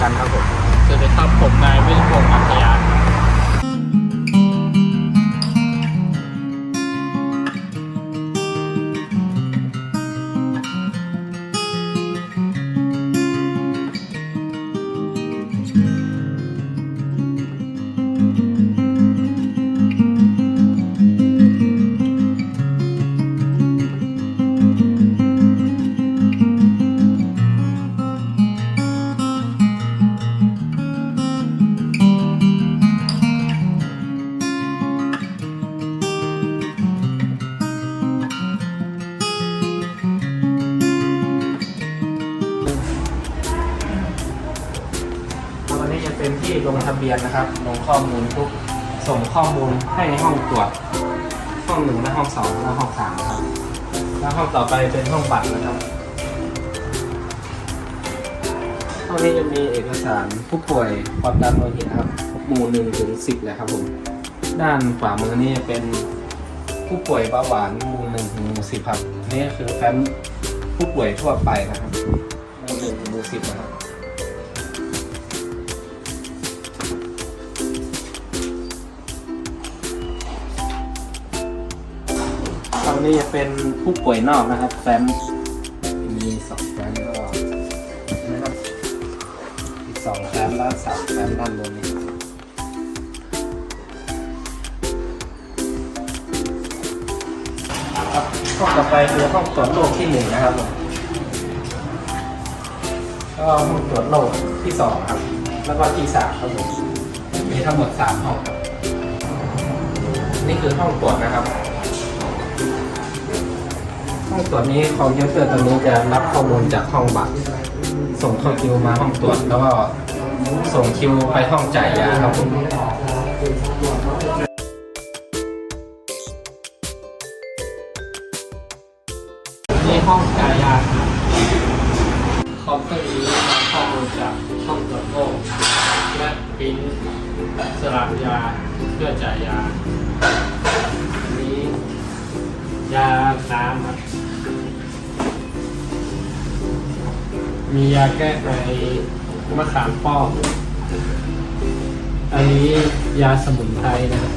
สมอกันครับผมสวัสดีครับผมนายวิรพงศ์ ลงทะเบียนนะครับ ลงข้อมูลปุ๊บส่งข้อมูลให้ในห้องตรวจ ห้องหนึ่งและห้องสองและห้องสามนะครับ แล้วห้องต่อไปเป็นห้องบัตรนะครับ ห้องนี้จะมีเอกสารผู้ป่วยความดันโลหิตครับหมู่หนึ่งถึงสิบเลยครับผม ด้านขวามือนี่เป็นผู้ป่วยเบาหวานหมู่หนึ่งถึงหมู่สิบครับนี่คือแฟ้มผู้ป่วยทั่วไปนะครับหมู่หนึ่งถึงหมู่สิบนะครับ นี้จะเป็นผู้ป่วยนอกนะครับแฟ้มมีสองแฟ้มก็นะครับอีกสองแฟ้มแล้วสามแฟ้มด้านบนนี้ครับห้องต่อไปคือห้องตรวจโรคที่หนึ่งนะครับผมก็ห้องตรวจโรคที่สองครับ แล้วก็ที่สามครับผมมีทั้งหมดสามห้องครับนี่คือห้องตรวจนะครับ ห้องตรวจนี้คอมพิวเตอร์ตัวนี้จะรับข้อมูลจากห้องบัตรส่งเข้าคิวมาห้องตรวจแล้วก็ส่งคิวไปห้องจ่ายยาครับผมนี่ห้องจ่ายยาครับคอมพิวเตอร์นี้รับข้อมูลจากช่องตรวจโรคและปริ้นสลับยาเพื่อจ่ายยา ยาน้ำครับ มียาแก้ไอมะขามป้อมอันนี้ยาสมุนไพรนะครับ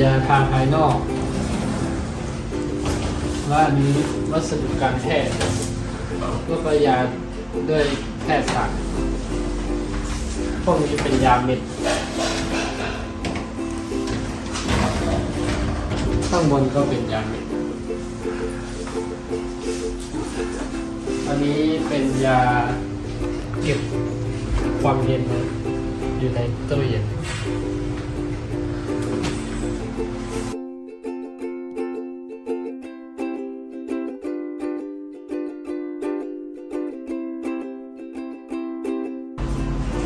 ยาทาภายนอกว่าอันนี้วัสดุการแพทย์ก็ก็ยาด้วยแพทย์สั่งพวกนี้เป็นยาเม็ด ข้างบนก็เป็นยาเม็ดอันนี้เป็นยาเก็บความเย็นนะอยู่ในตู้เย็น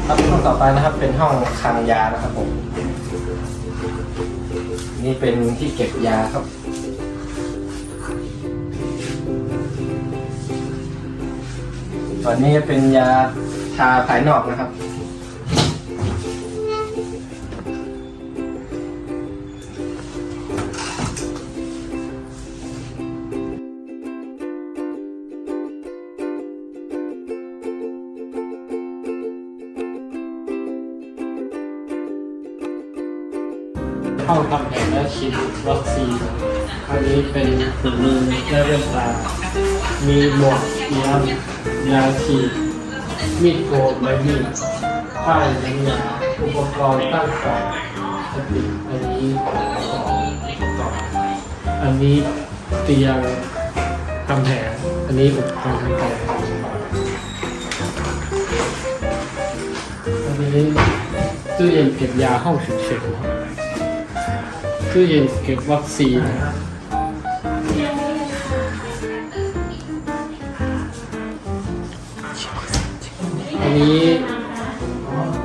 ครับห้องต่อไปนะครับเป็นห้องคลังยานะครับผม นี่เป็นที่เก็บยาครับ ตอนนี้เป็นยาทาภายนอกนะครับ ห้องทำแผนและฉีดวัคซีนอันนี้เป็นถุงมือและเรื่องตามีหมวกเยียมยาฉีดมีดโกนใบมีดป้ายน้ำยาอุปกรณ์ตั้งกล่องสติอันนี้ของต่ออันนี้เตียงทำแผนอันนี้อุปกรณ์ทำแผนอันนี้ตู้เย็นเก็บยาห้องฉุกเฉิน ตู้เย็นเก็บวัคซีนอันนี้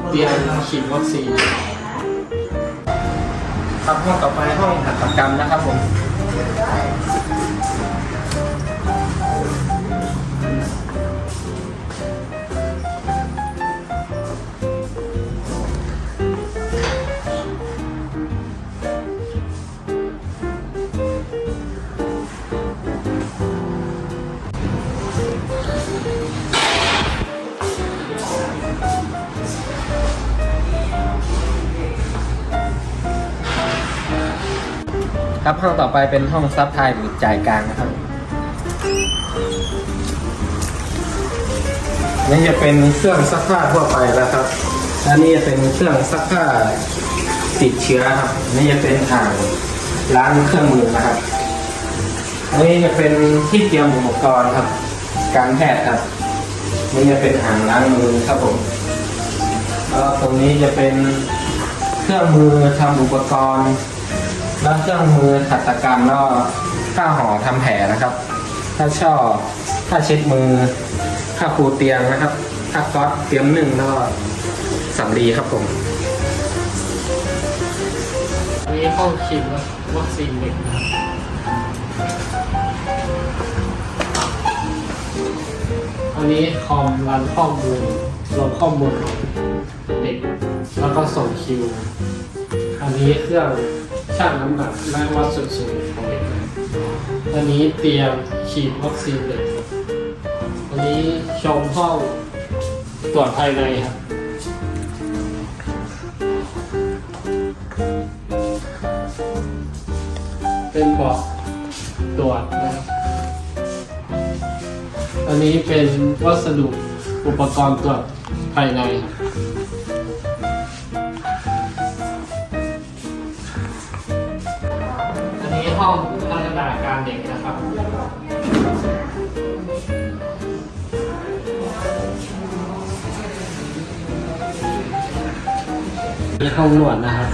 เตียมฉีดวัคซีนครับห้องต่อไปห้องหัตถกรรมนะครับผม ครับห้องต่อไปเป็นห้องซับไทยหรือจ่ายกลางนะครับนี่จะเป็นเครื่องซักผ้าทั่วไปแล้วครับอันนี้จะเป็นเครื่องซักผ้าติดเชื้อครับนี่จะเป็นอ่างล้างเครื่องมือนะครับอันนี้จะเป็นที่เตรียมอุปกรณ์ครับ การแพทย์ครับนี่จะเป็นอ่างล้างมือครับผมแล้วตรงนี้จะเป็นเครื่องมือทำอุปกรณ์ แล้วเครื่องมือขัดตกรรมแล้วผ้าห่อทำแผลนะครับถ้าชอบผ้าเช็ดมือผ้าปูเตียงนะครับผ้าก๊อตเตรียมหนึ่งแล้วก็สำลีครับผมอันนี้ห้องฉีดวัคซีนเด็กครับอันนี้คอมรันข้อมูลลงข้อมูลของเด็ก แล้วก็ส่งคิว อันนี้เครื่อง ชั่งน้ำหนักและวัดส่วนสูงของเด็กนะอันนี้เตรียมฉีดวัคซีนเด็กอันนี้ชมห้องตรวจภายในครับเป็นบาะตรวจนะครับ อันนี้เป็นวัสดุอุปกรณ์ตรวจภายในครับ อันนี้ห้องพัฒนาการเด็กนะครับนี่ห้องนวดนะครับ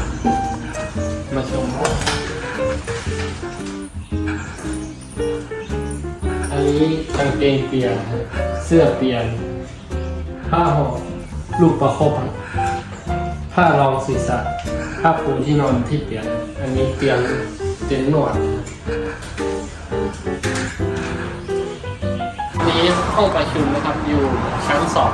มาชมอันนี้กางเกงเปลี่ยน เสื้อเปลี่ยน ผ้าห่อลูกประคบครับผ้ารองศีรษะผ้าปูที่นอนที่เปลี่ยน อันนี้เตียง เตียงนวดครับอันนี้ห้องประชุมนะครับอยู่ชั้นสอง